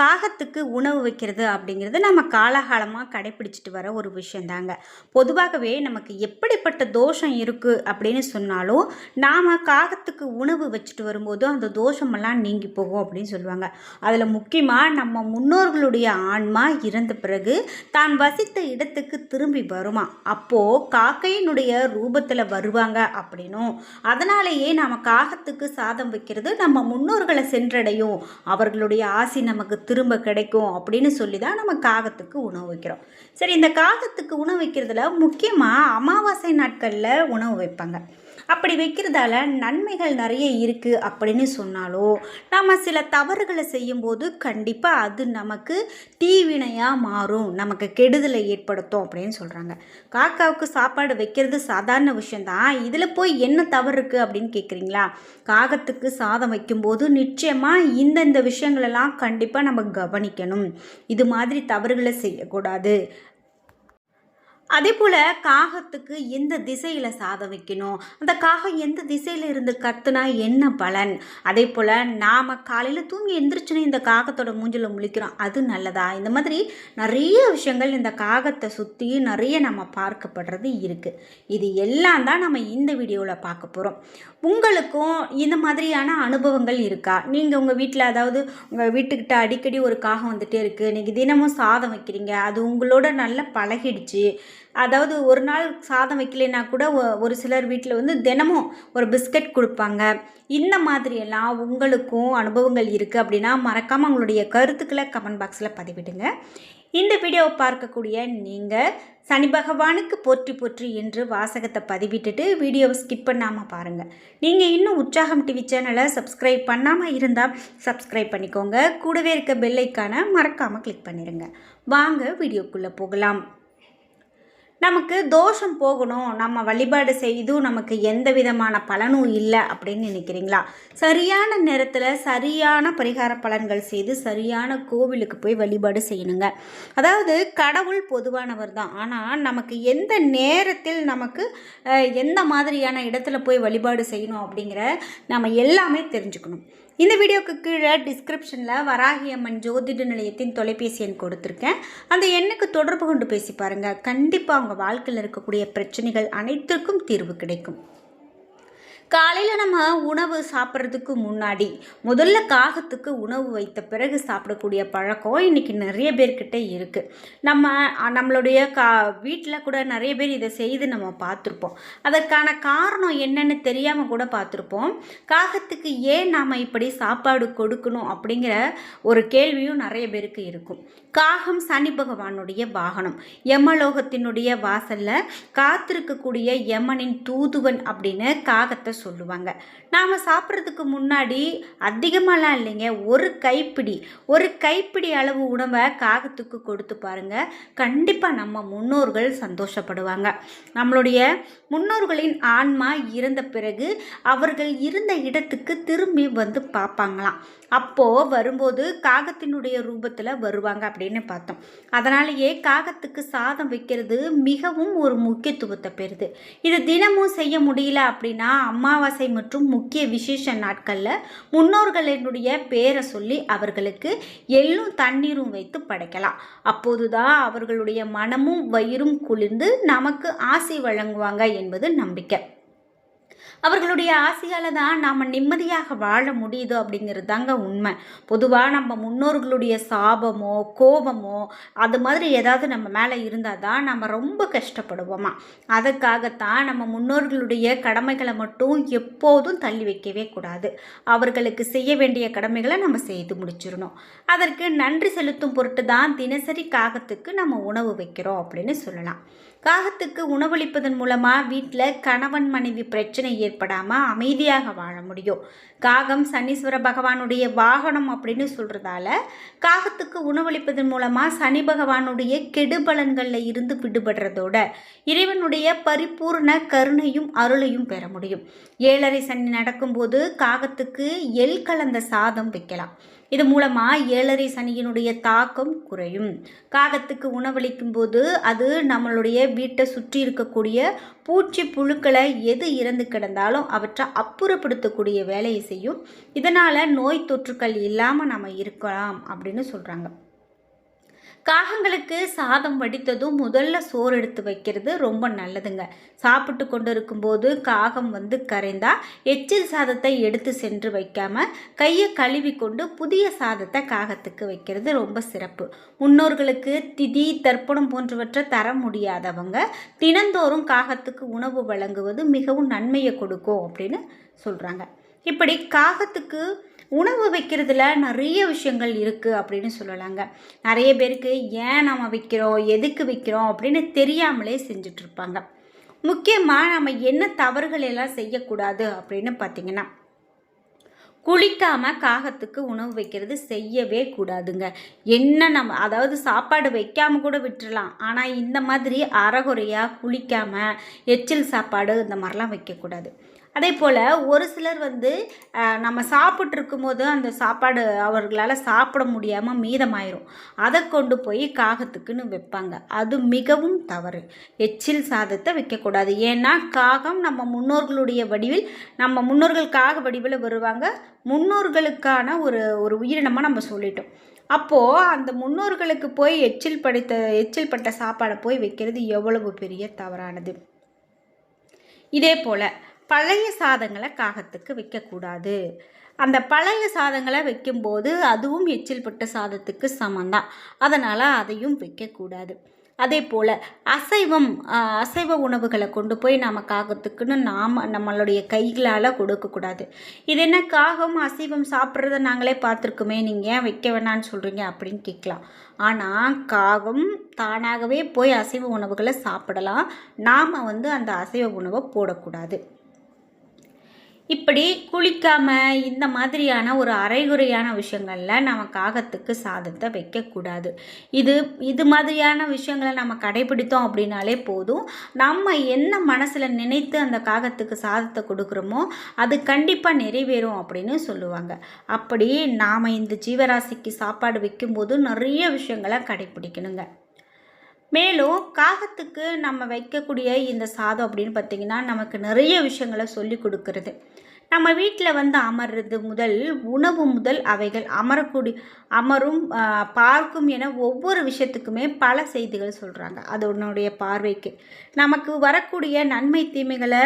காகத்துக்கு உணவு வைக்கிறது அப்படிங்கிறது நம்ம காலகாலமாக கடைப்பிடிச்சிட்டு வர ஒரு விஷயந்தாங்க. பொதுவாகவே நமக்கு எப்படிப்பட்ட தோஷம் இருக்குது அப்படின்னு சொன்னாலும் நாம் காகத்துக்கு உணவு வச்சுட்டு வரும்போது அந்த தோஷமெல்லாம் நீங்கி போகும் அப்படின்னு சொல்லுவாங்க. அதில் முக்கியமாக நம்ம முன்னோர்களுடைய ஆன்மா இறந்த பிறகு தான் வசித்த இடத்துக்கு திரும்பி வருமா? அப்போது காக்கையினுடைய ரூபத்தில் வருவாங்க அப்படின்னும். அதனாலேயே நாம் காகத்துக்கு சாதம் வைக்கிறது நம்ம முன்னோர்களை சென்றடையும். அவர்களுடைய ஆசி நமக்கு திரும்ப கிடைக்கும் அப்படின்னு சொல்லி தான் நம்ம காகத்துக்கு உணவு வைக்கிறோம். சரி இந்த காகத்துக்கு உணவு வைக்கிறதுல முக்கியமாக அமாவாசை நாட்களில் உணவு வைப்பாங்க. அப்படி வைக்கிறதால நன்மைகள் நிறைய இருக்குது அப்படின்னு சொன்னாலும் நம்ம சில தவறுகளை செய்யும்போது கண்டிப்பாக அது நமக்கு தீவினையாக மாறும். நமக்கு கெடுதலை ஏற்படுத்தும் அப்படின்னு சொல்கிறாங்க காக்காவுக்கு சாப்பாடு வைக்கிறது சாதாரண விஷயந்தான் இதில் போய் என்ன தவறு இருக்குது அப்படின்னு கேட்குறீங்களா காகத்துக்கு சாதம் வைக்கும்போது நிச்சயமாக இந்தந்த விஷயங்களெல்லாம் கண்டிப்பாக நம்ம கவனிக்கணும். இது மாதிரி தவறுகளை செய்யக்கூடாது. அதே போல் காகத்துக்கு எந்த திசையில் சாதம் வைக்கணும்? அந்த காகம் எந்த திசையில் இருந்து கத்துனா என்ன பலன்? அதே போல் நாம் காலையில் தூங்கி எந்திரிச்சுன்னு இந்த காகத்தோட மூஞ்சில் முழிக்கிறோம் அது நல்லதா? இந்த மாதிரி நிறைய விஷயங்கள் இந்த காகத்தை சுற்றி நிறைய நம்ம பார்க்கப்படுறது இருக்குது இது எல்லாம் தான் நம்ம இந்த வீடியோவில் பார்க்க போகிறோம் உங்களுக்கும் இந்த மாதிரியான அனுபவங்கள் இருக்கா? நீங்கள் உங்கள் வீட்டில் அதாவது உங்கள் வீட்டுக்கிட்ட அடிக்கடி ஒரு காகம் வந்துகிட்டே இருக்குது நீங்கள் தினமும் சாதம் வைக்கிறீங்க அது உங்களோட நல்லா பழகிடுச்சு அதாவது ஒரு நாள் சாதம் வைக்கலைன்னா கூட ஒரு சிலர் வீட்டில் வந்து தினமும் ஒரு பிஸ்கட் கொடுப்பாங்க. இந்த மாதிரியெல்லாம் உங்களுக்கும் அனுபவங்கள் இருக்குது அப்படின்னா மறக்காமல் உங்களுடைய கருத்துக்களை கமெண்ட் பாக்ஸில் பதிவிடுங்க. இந்த வீடியோவை பார்க்கக்கூடிய நீங்கள் சனி பகவானுக்கு போற்றி போற்றி என்று வாசகத்தை பதிவிட்டுட்டு வீடியோவை ஸ்கிப் பண்ணாமல் பாருங்கள் நீங்கள் இன்னும் உற்சாகம் டிவி சேனலை சப்ஸ்கிரைப் பண்ணாமல் இருந்தால் சப்ஸ்கிரைப் பண்ணிக்கோங்க. கூடவே இருக்க பெல்லைக்கான மறக்காமல் கிளிக் பண்ணிடுங்க வாங்க வீடியோக்குள்ளே போகலாம். நமக்கு தோஷம் போகணும். நம்ம வழிபாடு செய்தும் நமக்கு எந்த விதமான பலனும் இல்லை அப்படின்னு நினைக்கிறீங்களா? சரியான நேரத்தில் சரியான பரிகார பலன்கள் செய்து சரியான கோவிலுக்கு போய் வழிபாடு செய்யணுங்க. அதாவது கடவுள் பொதுவானவர் தான். ஆனால் நமக்கு எந்த நேரத்தில் நமக்கு எந்த மாதிரியான இடத்துல போய் வழிபாடு செய்யணும் அப்படிங்கிற நம்ம எல்லாமே தெரிஞ்சுக்கணும். இந்த வீடியோக்கு கீழே டிஸ்கிரிப்ஷனில் வராகி அம்மன் ஜோதிட நிலையத்தின் தொலைபேசி எண் கொடுத்துருக்கேன். அந்த எண்ணுக்கு தொடர்பு கொண்டு பேசி பாருங்கள் கண்டிப்பாக அவங்க வாழ்க்கையில் இருக்கக்கூடிய பிரச்சனைகள் அனைத்திற்கும் தீர்வு கிடைக்கும். காலையில் நம்ம உணவு சாப்பிட்றதுக்கு முன்னாடி முதல்ல காகத்துக்கு உணவு வைத்த பிறகு சாப்பிடக்கூடிய பழக்கம் இன்றைக்கி நிறைய பேர்கிட்ட இருக்குது நம்ம நம்மளுடைய கா வீட்டில் கூட நிறைய பேர் இதை செய்து நம்ம பார்த்துருப்போம். அதற்கான காரணம் என்னென்னு தெரியாமல் கூட பார்த்துருப்போம். காகத்துக்கு ஏன் நாம் இப்படி சாப்பாடு கொடுக்கணும் அப்படிங்கிற ஒரு கேள்வியும் நிறைய பேருக்கு இருக்கும். காகம் சனி பகவானுடைய வாகனம். யமலோகத்தினுடைய வாசலில் காத்திருக்கக்கூடிய யமனின் தூதுவன் அப்படின்னு காகத்தை சொல்லுவாங்க. நாம் சாப்பிட்றதுக்கு முன்னாடி அதிகமாகலாம் இல்லைங்க. ஒரு கைப்பிடி ஒரு கைப்பிடி அளவு உணவை காகத்துக்கு கொடுத்து பாருங்கள் கண்டிப்பாக நம்ம முன்னோர்கள் சந்தோஷப்படுவாங்க. நம்மளுடைய முன்னோர்களின் ஆன்மா இறந்த பிறகு அவர்கள் இருந்த இடத்துக்கு திரும்பி வந்து பார்ப்பாங்களாம். அப்போது வரும்போது காகத்தினுடைய ரூபத்தில் வருவாங்க அப்படின்னு பார்த்தோம். அதனாலேயே காகத்துக்கு சாதம் வைக்கிறது மிகவும் ஒரு முக்கியத்துவத்தை பெறுது. இது தினமும் செய்ய முடியல அப்படின்னா அமாவாசை மற்றும் முக்கிய விசேஷ நாட்களில் முன்னோர்களினுடைய பேரை சொல்லி அவர்களுக்கு எள்ளும் தண்ணீரும் வைத்து படைக்கலாம். அப்போதுதான் அவர்களுடைய மனமும் வயிறும் குளிர்ந்து நமக்கு ஆசை வழங்குவாங்க என்பது நம்பிக்கை. அவர்களுடைய ஆசையால் தான் நாம் நிம்மதியாக வாழ முடியுது அப்படிங்கிறது தாங்க உண்மை. பொதுவாக நம்ம முன்னோர்களுடைய சாபமோ கோபமோ அது மாதிரி ஏதாவது நம்ம மேலே இருந்தால் தான் நம்ம ரொம்ப கஷ்டப்படுவோமா? அதுக்காகத்தான் நம்ம முன்னோர்களுடைய கடமைகளை மட்டும் எப்போதும் தள்ளி வைக்கவே கூடாது. அவர்களுக்கு செய்ய வேண்டிய கடமைகளை நம்ம செய்து முடிச்சிடணும். அதற்கு நன்றி செலுத்தும் பொருட்டு தான் தினசரி காகத்துக்கு நம்ம உணவு வைக்கிறோம் அப்படின்னு சொல்லலாம். காகத்துக்கு உணவளிப்பதன் மூலமாக வீட்டில் கணவன் மனைவி பிரச்சனை ஏற்படாமல் அமைதியாக வாழ முடியும். காகம் சனீஸ்வர பகவானுடைய வாகனம் அப்படின்னு சொல்கிறதால காகத்துக்கு உணவளிப்பதன் மூலமாக சனி பகவானுடைய கெடுபலன்களில் இருந்து விடுபடுறதோட இறைவனுடைய பரிபூர்ண கருணையும் அருளையும் பெற முடியும். ஏழரை சனி நடக்கும்போது காகத்துக்கு எல் கலந்த சாதம் வைக்கலாம். இது மூலமாக ஏழரை சனியினுடைய தாக்கம் குறையும். காகத்துக்கு உணவளிக்கும் போது அது நம்மளுடைய வீட்டை சுற்றி இருக்கக்கூடிய பூச்சி புழுக்களை எது இறந்து கிடந்தாலும் அவற்றை அப்புறப்படுத்தக்கூடிய வேலையை செய்யும். இதனால் நோய் தொற்றுக்கள் இல்லாமல் நம்ம இருக்கலாம் அப்படின்னு சொல்கிறாங்க காகங்களுக்கு சாதம் வடித்ததும் முதல்ல சோறு எடுத்து வைக்கிறது ரொம்ப நல்லதுங்க. சாப்பிட்டு கொண்டு இருக்கும்போது காகம் வந்து கரைந்தா எச்சில் சாதத்தை எடுத்து சென்று வைக்காம கையை கழுவி கொண்டு புதிய சாதத்தை காகத்துக்கு வைக்கிறது ரொம்ப சிறப்பு. முன்னோர்களுக்கு திதி தர்ப்பணம் போன்றவற்றை தர முடியாதவங்க தினந்தோறும் காகத்துக்கு உணவு வழங்குவது மிகவும் நன்மையை கொடுக்கும் அப்படின்னு சொல்கிறாங்க இப்படி காகத்துக்கு உணவு வைக்கிறதுல நிறைய விஷயங்கள் இருக்குது அப்படின்னு சொல்லலாங்க. நிறைய பேருக்கு ஏன் நம்ம வைக்கிறோம் எதுக்கு வைக்கிறோம் அப்படின்னு தெரியாமலே செஞ்சிட்ருப்பாங்க முக்கியமாக நம்ம என்ன தவறுகள் எல்லாம் செய்யக்கூடாது அப்படின்னு பார்த்தீங்கன்னா குளிக்காமல் காகத்துக்கு உணவு வைக்கிறது செய்யவே கூடாதுங்க. என்ன நம்ம அதாவது சாப்பாடு வைக்காமல் கூட விட்டுறலாம். ஆனால் இந்த மாதிரி அறகுறையாக குளிக்காமல் எச்சில் சாப்பாடு இந்த மாதிரிலாம் வைக்கக்கூடாது. அதே போல் ஒரு சிலர் வந்து நம்ம சாப்பிட்ருக்கும் போது அந்த சாப்பாடு அவர்களால் சாப்பிட முடியாமல் மீதமாயிரும். அதை கொண்டு போய் காகத்துக்குன்னு வைப்பாங்க. அது மிகவும் தவறு. எச்சில் சாதத்தை வைக்கக்கூடாது. ஏன்னா காகம் நம்ம முன்னோர்களுடைய வடிவில் நம்ம முன்னோர்கள் காக வடிவில் வருவாங்க. முன்னோர்களுக்கான ஒரு ஒரு உயிரினமாக நம்ம சொல்லிட்டோம். அப்போது அந்த முன்னோர்களுக்கு போய் எச்சில் படித்த எச்சில் பட்ட சாப்பாடை போய் வைக்கிறது எவ்வளவு பெரிய தவறானது. இதே போல் பழைய சாதங்களை காகத்துக்கு வைக்கக்கூடாது. அந்த பழைய சாதங்களை வைக்கும்போது அதுவும் எச்சில் பட்ட சாதத்துக்கு சமந்தான் அதனால் அதையும் வைக்கக்கூடாது. அதே போல் அசைவம் அசைவ உணவுகளை கொண்டு போய் நாம் காகத்துக்குன்னு நாம் நம்மளுடைய கைகளால் கொடுக்கக்கூடாது. இது என்ன காகம் அசைவம் சாப்பிட்றத நாங்களே பார்த்துருக்குமே நீங்கள் ஏன் வைக்க வேணான்னு சொல்கிறீங்க அப்படின்னு கேட்கலாம். ஆனால் காகம் தானாகவே போய் அசைவ உணவுகளை சாப்பிடலாம். நாம் வந்து அந்த அசைவ உணவை போடக்கூடாது. இப்படி குளிக்காமல் இந்த மாதிரியான ஒரு அரைகுறையான விஷயங்களில் நம்ம காகத்துக்கு சாதத்தை வைக்கக்கூடாது. இது இது மாதிரியான விஷயங்களை நம்ம கடைபிடித்தோம் அப்படின்னாலே போதும். நம்ம என்ன மனசில் நினைத்து அந்த காகத்துக்கு சாதத்தை கொடுக்குறோமோ அது கண்டிப்பாக நிறைவேறும் அப்படின்னு சொல்லுவாங்க. அப்படி நாம் இந்த ஜீவராசிக்கு சாப்பாடு வைக்கும்போது நிறைய விஷயங்களை கடைபிடிக்கணுங்க. மேலும் காகத்துக்கு நம்ம வைக்கக்கூடிய இந்த சாதம் அப்படின்னு பார்த்திங்கன்னா நமக்கு நிறைய விஷயங்களை சொல்லி கொடுக்கறது. நம்ம வீட்டில் வந்து அமர்றது முதல் உணவு முதல் அவைகள். அமரக்கூடிய அமரும் பார்க்கும் என ஒவ்வொரு விஷயத்துக்குமே பல செய்திகள் சொல்கிறாங்க அது உன்னுடைய பார்வைக்கு. நமக்கு வரக்கூடிய நன்மை தீமைகளை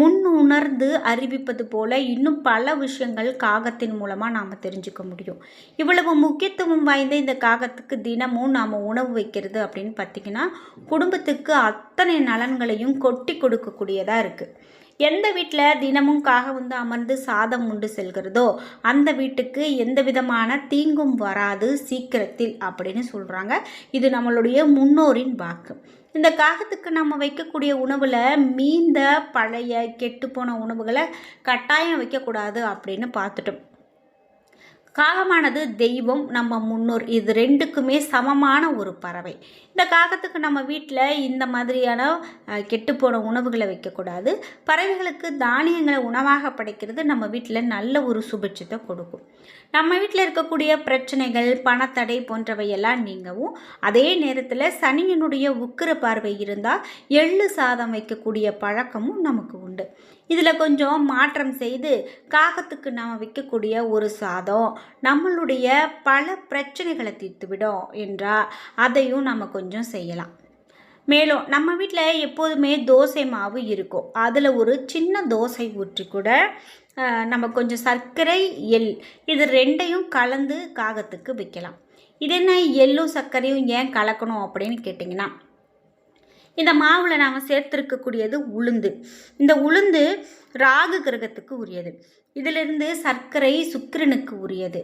முன் உணர்ந்து அறிவிப்பது போல இன்னும் பல விஷயங்கள் காகத்தின் மூலமாக நாம் தெரிஞ்சுக்க முடியும். இவ்வளவு முக்கியத்துவம் வாய்ந்த இந்த காகத்துக்கு தினமும் நாம் உணவு வைக்கிறது அப்படின்னு பார்த்திங்கன்னா குடும்பத்துக்கு அத்தனை நலன்களையும் கொட்டி கொடுக்கக்கூடியதாக இருக்குது எந்த வீட்டில் தினமும் காக வந்து அமர்ந்து சாதம் உண்டு செல்கிறதோ அந்த வீட்டுக்கு எந்த விதமான தீங்கும் வராது சீக்கிரத்தில் அப்படின்னு சொல்கிறாங்க இது நம்மளுடைய முன்னோரின் வாக்கு. இந்த காகத்துக்கு நம்ம வைக்கக்கூடிய உணவில் மீந்த பழைய கெட்டுப்போன உணவுகளை கட்டாயம் வைக்கக்கூடாது அப்படின்னு பார்த்துட்டோம். காகமானது தெய்வம் நம்ம முன்னோர். இது ரெண்டுக்குமே சமமான ஒரு பறவை. இந்த காகத்துக்கு நம்ம வீட்டில் இந்த மாதிரியான கெட்டுப்போன உணவுகளை வைக்கக்கூடாது. பறவைகளுக்கு தானியங்களை உணவாக படைக்கிறது நம்ம வீட்டில் நல்ல ஒரு சுபிட்சத்தை கொடுக்கும். நம்ம வீட்டில் இருக்கக்கூடிய பிரச்சனைகள் பணத்தடை போன்றவையெல்லாம் நீங்கவும் அதே நேரத்தில் சனியினுடைய உக்கிர பார்வை இருந்தால் எள்ளு சாதம் வைக்கக்கூடிய பழக்கமும் நமக்கு உண்டு. இதில் கொஞ்சம் மாற்றம் செய்து காகத்துக்கு நாம் விற்கக்கூடிய ஒரு சாதம் நம்மளுடைய பல பிரச்சனைகளை தீர்த்துவிடும் என்றால் அதையும் நம்ம கொஞ்சம் செய்யலாம். மேலும் நம்ம வீட்டில் எப்போதுமே தோசை மாவு இருக்கும். அதில் ஒரு சின்ன தோசை ஊற்றி கூட நம்ம கொஞ்சம் சர்க்கரை எள் இது ரெண்டையும் கலந்து காகத்துக்கு விற்கலாம். இது என்ன எள்ளும் சர்க்கரையும் ஏன் கலக்கணும் அப்படின்னு கேட்டிங்கன்னா இந்த மாவில் நாம் சேர்த்துருக்கக்கூடியது உளுந்து. இந்த உளுந்து ராகு கிரகத்துக்கு உரியது. இதிலிருந்து சர்க்கரை சுக்கிரனுக்கு உரியது.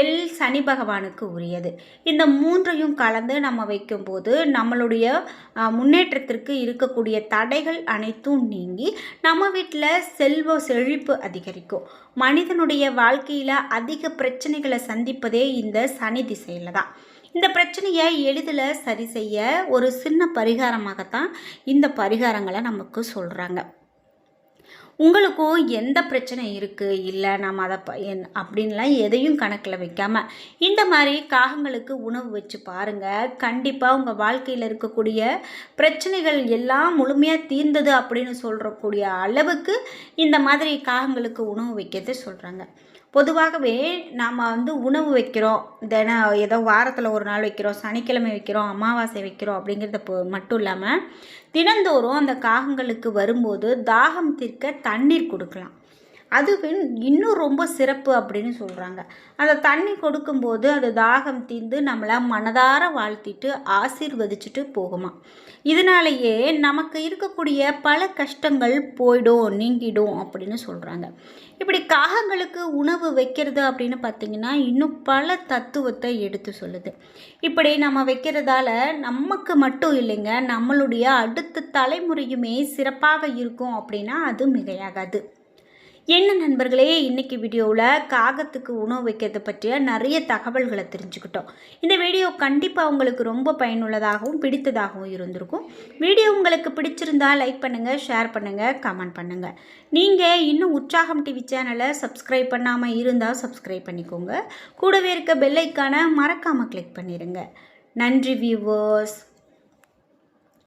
எள் சனி பகவானுக்கு உரியது. இந்த மூன்றையும் கலந்து நம்ம வைக்கும்போது நம்மளுடைய முன்னேற்றத்திற்கு இருக்கக்கூடிய தடைகள் அனைத்தும் நீங்கி நம்ம வீட்டில் செல்வ செழிப்பு அதிகரிக்கும். மனிதனுடைய வாழ்க்கையில் அதிக பிரச்சனைகளை சந்திப்பதே இந்த சனி திசையில் தான். இந்த பிரச்சனையை எளிதில் சரி செய்ய ஒரு சின்ன பரிகாரமாகத்தான் இந்த பரிகாரங்களை நமக்கு சொல்கிறாங்க உங்களுக்கும் எந்த பிரச்சனை இருக்குது இல்லை நம்ம அதை ப என் அப்படின்லாம் எதையும் கணக்கில் வைக்காமல் இந்த மாதிரி காகங்களுக்கு உணவு வச்சு பாருங்கள் கண்டிப்பாக உங்கள் வாழ்க்கையில் இருக்கக்கூடிய பிரச்சனைகள் எல்லாம் முழுமையாக தீர்ந்தது அப்படின்னு சொல்கிறக்கூடிய அளவுக்கு இந்த மாதிரி காகங்களுக்கு உணவு வைக்கிறது சொல்கிறாங்க பொதுவாகவே நாம் வந்து உணவு வைக்கிறோம். தின ஏதோ வாரத்தில் ஒரு நாள் வைக்கிறோம். சனிக்கிழமை வைக்கிறோம். அமாவாசை வைக்கிறோம் அப்படிங்கிறத மட்டும் இல்லாமல் தினந்தோறும் அந்த காகங்களுக்கு வரும்போது தாகம் தீர்க்க தண்ணீர் கொடுக்கலாம். அது இன்னும் ரொம்ப சிறப்பு அப்படின்னு சொல்கிறாங்க அந்த தண்ணி கொடுக்கும்போது அது தாகம் தீர்ந்து நம்மளை மனதார வாழ்த்திட்டு ஆசீர்வதிச்சுட்டு போகுமா? இதனாலேயே நமக்கு இருக்கக்கூடிய பல கஷ்டங்கள் போயிடும் நீங்கிடும் அப்படின்னு சொல்கிறாங்க இப்படி காகங்களுக்கு உணவு வைக்கிறது அப்படின்னு பார்த்திங்கன்னா இன்னும் பல தத்துவத்தை எடுத்து சொல்லுது. இப்படி நம்ம வைக்கிறதால நமக்கு மட்டும் இல்லைங்க நம்மளுடைய அடுத்த தலைமுறையுமே சிறப்பாக இருக்கும் அப்படின்னா அது மிகையாகாது. என்ன நண்பர்களே இன்றைக்கி வீடியோவில் காகத்துக்கு உணவு வைக்கிறது பற்றிய நிறைய தகவல்களை தெரிஞ்சுக்கிட்டோம். இந்த வீடியோ கண்டிப்பாக உங்களுக்கு ரொம்ப பயனுள்ளதாகவும் பிடித்ததாகவும் இருந்திருக்கும். வீடியோ உங்களுக்கு பிடிச்சிருந்தா லைக் பண்ணுங்கள் ஷேர் பண்ணுங்கள் கமெண்ட் பண்ணுங்கள் நீங்கள் இன்னும் உற்சாகம் டிவி சேனலை சப்ஸ்கிரைப் பண்ணாமல் இருந்தால் சப்ஸ்கிரைப் பண்ணிக்கோங்க. கூடவே இருக்க பெல்லைக்கான மறக்காமல் கிளிக் பண்ணிடுங்க நன்றி வியூவர்ஸ்